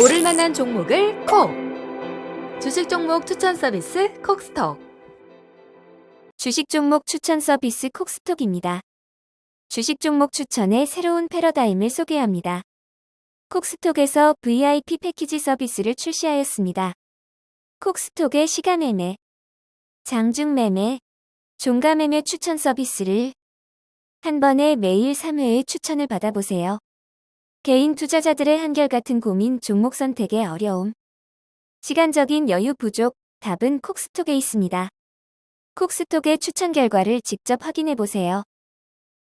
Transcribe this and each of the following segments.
오를 만한 종목을 콕! 주식 종목 추천 서비스 콕스톡. 주식 종목 추천 서비스 콕스톡입니다. 주식 종목 추천의 새로운 패러다임을 소개합니다. 콕스톡에서 VIP 패키지 서비스를 출시하였습니다. 콕스톡의 시간 매매, 장중 매매, 종가 매매 추천 서비스를 한 번에 매일 3회의 추천을 받아보세요. 개인 투자자들의 한결같은 고민 종목 선택의 어려움. 시간적인 여유 부족, 답은 콕스톡에 있습니다. 콕스톡의 추천 결과를 직접 확인해 보세요.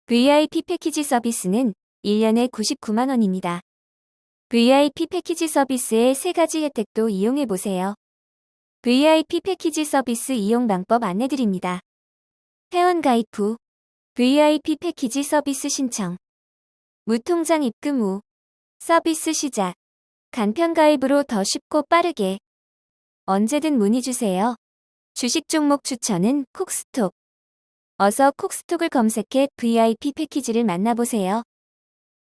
VIP 패키지 서비스는 1년에 99만원입니다. VIP 패키지 서비스의 세 가지 혜택도 이용해 보세요. VIP 패키지 서비스 이용 방법 안내드립니다. 회원 가입 후 VIP 패키지 서비스 신청 무통장 입금 후 서비스 시작 간편 가입으로 더 쉽고 빠르게 언제든 문의 주세요. 주식 종목 추천은 콕스톡. 어서 콕스톡을 검색해 VIP 패키지를 만나보세요.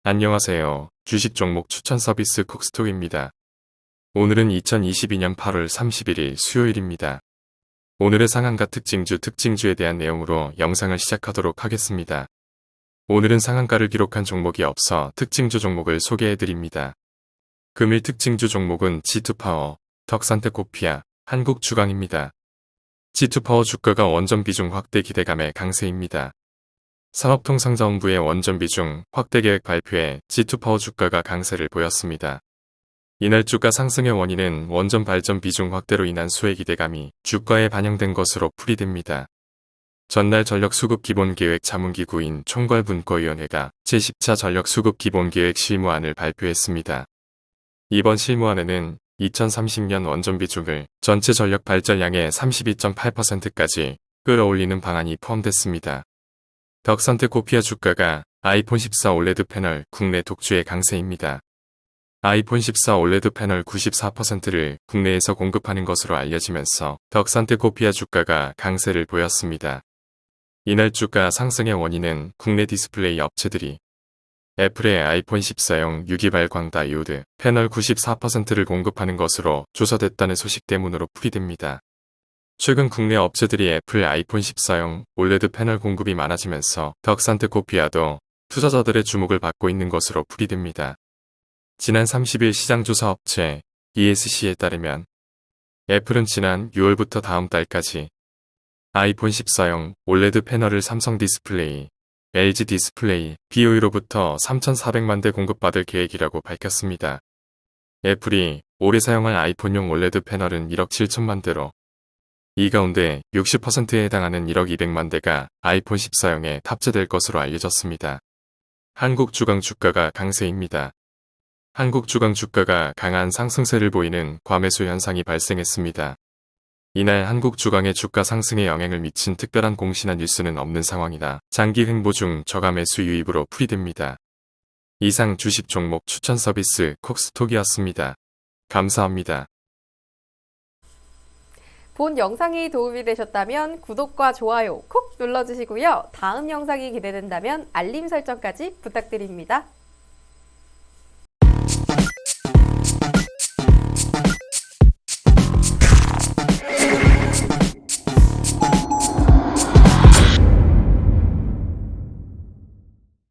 안녕하세요. 주식 종목 추천 서비스 콕스톡입니다. 오늘은 2022년 8월 31일 수요일입니다. 오늘의 상한가 특징주 특징주에 대한 내용으로 영상을 시작하도록 하겠습니다. 오늘은 상한가를 기록한 종목이 없어 특징주 종목을 소개해드립니다. 금일 특징주 종목은 G2파워, 덕산테코피아, 한국주강입니다. G2파워 주가가 원전 비중 확대 기대감에 강세입니다. 산업통상자원부의 원전 비중 확대 계획 발표에 G2파워 주가가 강세를 보였습니다. 이날 주가 상승의 원인은 원전 발전 비중 확대로 인한 수혜 기대감이 주가에 반영된 것으로 풀이됩니다. 전날 전력 수급 기본 계획 자문기구인 총괄분과위원회가 제10차 전력 수급 기본 계획 실무안을 발표했습니다. 이번 실무안에는 2030년 원전 비중을 전체 전력 발전량의 32.8%까지 끌어올리는 방안이 포함됐습니다. 덕선테코피아 주가가 아이폰 14 올레드 패널 국내 독주의 강세입니다. 아이폰 14 올레드 패널 94%를 국내에서 공급하는 것으로 알려지면서 덕산테코피아 주가가 강세를 보였습니다. 이날 주가 상승의 원인은 국내 디스플레이 업체들이 애플의 아이폰 14용 6기발 광다이오드 패널 94%를 공급하는 것으로 조사됐다는 소식 때문으로 풀이됩니다. 최근 국내 업체들이 애플 아이폰 14용 올레드 패널 공급이 많아지면서 덕산테코피아도 투자자들의 주목을 받고 있는 것으로 풀이됩니다. 지난 30일 시장조사 업체 ESC에 따르면 애플은 지난 6월부터 다음 달까지 아이폰 14용 올레드 패널을 삼성 디스플레이, LG 디스플레이, BOE로부터 3,400만 대 공급받을 계획이라고 밝혔습니다. 애플이 올해 사용할 아이폰용 올레드 패널은 1억 7천만 대로 이 가운데 60%에 해당하는 1억 200만 대가 아이폰 14용에 탑재될 것으로 알려졌습니다. 한국 주강 주가가 강세입니다. 한국 주강 주가가 강한 상승세를 보이는 과매수 현상이 발생했습니다. 이날 한국 주강의 주가 상승에 영향을 미친 특별한 공신한 뉴스는 없는 상황이나 장기 횡보 중 저가 매수 유입으로 풀이됩니다. 이상 주식 종목 추천 서비스 콕스톡이었습니다. 감사합니다. 본 영상이 도움이 되셨다면 구독과 좋아요 콕 눌러주시고요. 다음 영상이 기대된다면 알림 설정까지 부탁드립니다.